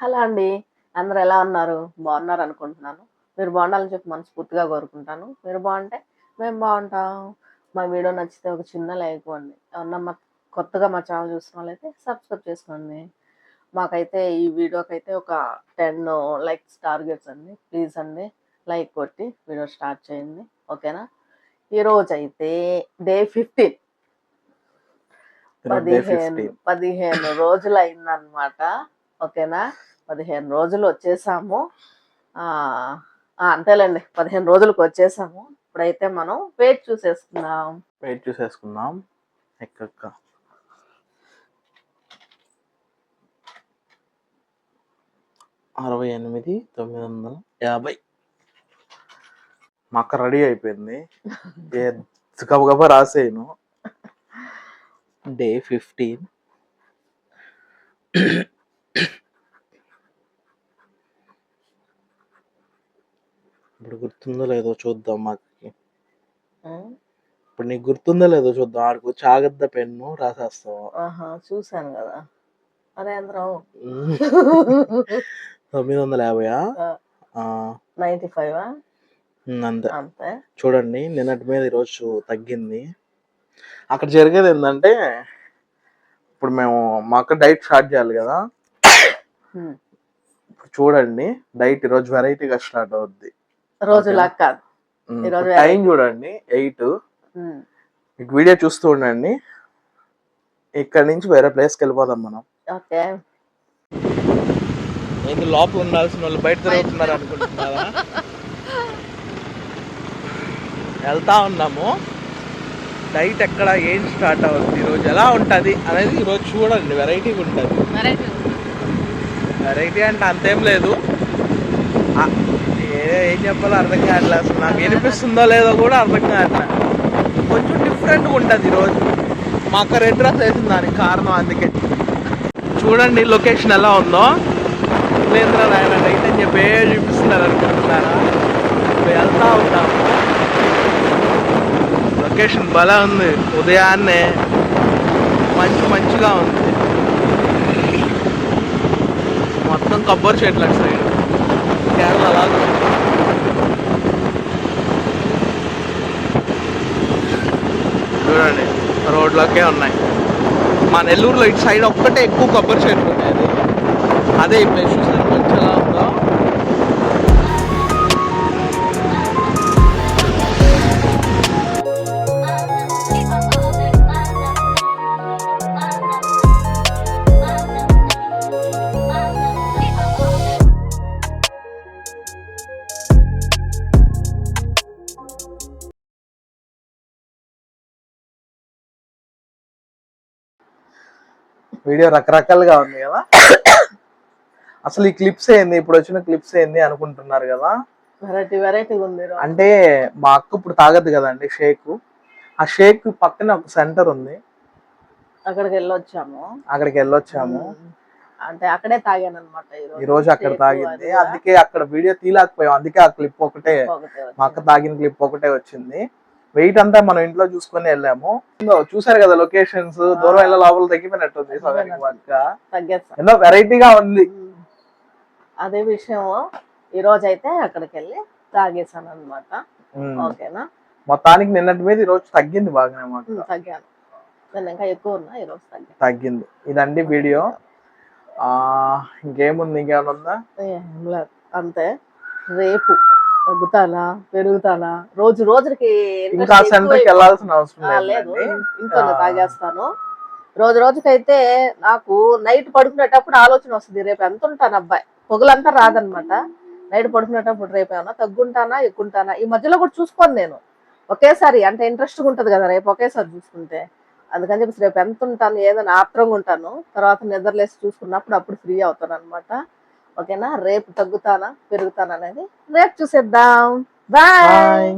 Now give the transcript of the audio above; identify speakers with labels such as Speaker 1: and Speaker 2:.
Speaker 1: Hello అండి. అందరు ఎలా ఉన్నారు? బాగున్నారు అనుకుంటున్నాను. మీరు బాగుండాలని చెప్పి మనస్ఫూర్తిగా కోరుకుంటాను. మీరు బాగుంటే మేము బాగుంటాం. మా వీడియో నచ్చితే ఒక చిన్న లైక్ ఇవ్వండి. ఏమన్నా మా కొత్తగా మా ఛానల్ చూసిన వాళ్ళైతే సబ్స్క్రైబ్ చేసుకోండి. మాకైతే ఈ వీడియోకి అయితే ఒక టెన్ లైక్స్ టార్గెట్స్ అండి. ప్లీజ్ అండి లైక్ కొట్టి వీడియో స్టార్ట్ చేయండి. ఓకేనా? ఈరోజు అయితే డే ఫిఫ్టీన్. పదిహేను పదిహేను రోజులు అయిందనమాట ఓకేనా? పదిహేను రోజులు వచ్చేసాము. అంతేలేండి. పదిహేను రోజులకు వచ్చేసాము. ఇప్పుడైతే మనం వెయిట్ చూసేసుకుందాం.
Speaker 2: వెయిట్ చూసేసుకుందాం. ఎక్కక్క. అరవై ఎనిమిది తొమ్మిది వందల యాభై. మా అక్క రెడీ అయిపోయింది. ఏ గబగబా రాసేయను. Day fifteen. ఇప్పుడు గుర్తుందో లేదో చూద్దాం మాకు? ఇప్పుడు నీకు గుర్తుందో లేదో చూద్దాం. ఆడికి వచ్చి ఆగద్ద పెన్ను రాసేస్తావు?
Speaker 1: ఆహా చూసాను కదా. అందరం
Speaker 2: తొమ్మిది వందల
Speaker 1: నైన్టీ ఫైవ్
Speaker 2: అంతే. చూడండి నిన్నటి మీద ఈరోజు తగ్గింది. అక్కడ జరిగేది ఏంటంటే ఇప్పుడు మేము మా అక్క డైట్ స్టార్ట్ చేయాలి కదా. ఇప్పుడు చూడండి డైట్ ఈరోజు వెరైటీగా స్టార్ట్ అవుద్ది.
Speaker 1: రోజు కాదు.
Speaker 2: టైం చూడండి ఎయిట్. మీకు వీడియో చూస్తూ ఉండండి. ఇక్కడ నుంచి వేరే ప్లేస్కి వెళ్ళిపోదాం మనం.
Speaker 1: ఓకే.
Speaker 2: ఏంటి లోపల ఉండాల్సిన వాళ్ళు బయట తిరుగుతున్నారు అనుకుంటున్నారా? వెళ్తా ఉన్నాము. డైట్ ఎక్కడ ఏం స్టార్ట్ అవుతుంది ఈరోజు ఎలా ఉంటుంది అనేది ఈరోజు చూడండి. వెరైటీగా ఉంటుంది. వెరైటీ అంటే అంతేం లేదు. ఏ- చెప్పాలో అర్థం కావట్లేదు అసలు. నాకు వినిపిస్తుందో లేదో కూడా అర్థం కావట్లేదు కొంచెం డిఫరెంట్గా ఉంటుంది ఈరోజు మా అక్క రెడ్ డ్రెస్ వేసింది దానికి కారణం అందుకే. చూడండి లొకేషన్ ఎలా ఉందో. లేదురా నాయన డైట్ అని చెప్పి ఏ చూపిస్తున్నారు అనుకుంటున్నారా వెళ్తా ఉంటాము లొకేషన్ బలా ఉంది ఉదయాన్నే మంచి మంచిగా ఉంది మొత్తం కొబ్బరి చెట్లు అటు సైడ్ కేరళ లాగా చూడండి రోడ్లకే ఉన్నాయి మా నెల్లూరులో ఇటు సైడ్ ఒక్కటే ఎక్కువ కొబ్బరి చెట్లు ఉన్నాయి అదే ఈ ప్లేస్ వీడియో రకరకాలుగా ఉంది కదా. అసలు ఈ క్లిప్స్ ఏంది? ఇప్పుడు వచ్చిన క్లిప్స్ ఏంది అనుకుంటున్నారు కదా?
Speaker 1: వెరైటీ వెరైటీగా ఉంది.
Speaker 2: అంటే మా అక్క ఇప్పుడు తాగదు కదండి షేక్. ఆ షేక్ పక్కన ఒక సెంటర్ ఉంది.
Speaker 1: అక్కడికి వెళ్ళొచ్చాము.
Speaker 2: అక్కడికి వెళ్ళొచ్చాము.
Speaker 1: అంటే అక్కడే తాగాను అనమాట
Speaker 2: ఈ రోజు అక్కడ తాగింది. అందుకే అక్కడ వీడియో తీయలేకపోయాం. అందుకే ఆ క్లిప్ ఒకటే. మా అక్క తాగిన క్లిప్ ఒకటే వచ్చింది. వెయిట్ అంతా మనం ఇంట్లో చూసుకొని వెళ్ళాము. చూసారు కదా లొకేషన్స్? దూరం వెళ్ళే లోపల తగ్గిపోయినట్టుంది సగానికి ఎంతో వెరైటీగా ఉంది.
Speaker 1: అదే విషయం ఈ రోజు అయితే అక్కడికి వెళ్ళి తాగేసాను అనమాట. ఓకేనా?
Speaker 2: మొత్తానికి నిన్నటి మీద ఈ రోజు తగ్గింది బాగానే మాకు.
Speaker 1: తగ్గాను. నేను ఇంకా ఎక్కువ ఉన్నా ఈ రోజు తగ్గాను.
Speaker 2: తగ్గింది. ఇదండి వీడియో. ఇంకేముంది ఇంకేమైనా ఉందా?
Speaker 1: ఏం లేదు. అంతే. రేపు. తగ్గుతానా పెరుగుతానా? రోజు రోజుకి
Speaker 2: ఇంకా
Speaker 1: ఎక్కువ
Speaker 2: సెంటర్కి వెళ్ళాల్సిన అవసరం
Speaker 1: లేదు ఇంట్లోనే. తాగేస్తాను. రోజు రోజుకైతే నాకు నైట్ పడుకునేటప్పుడు ఆలోచన వస్తుంది రేపు ఎంత ఉంటాను అబ్బాయి? పొగలంతా రాదనమాట. నైట్ పడుకునేటప్పుడు రేపు ఏమన్నా తగ్గుంటానా ఎక్కుంటానా ఈ మధ్యలో కూడా చూసుకోను నేను. ఒకేసారి అంటే ఇంట్రెస్ట్గా ఉంటుంది కదా రేపు ఒకేసారి చూసుకుంటే. అందుకని చెప్పేసి రేపు ఎంత ఉంటాను ఏదైనా ఆత్రంగా ఉంటాను. తర్వాత నిద్రలేసి చూసుకున్నప్పుడు అప్పుడు ఫ్రీ అవుతాను అనమాట ఓకేనా? రేపు తగ్గుతానా? పెరుగుతానా అనేది రేపు చూసేద్దాం. బాయ్.
Speaker 2: బాయ్.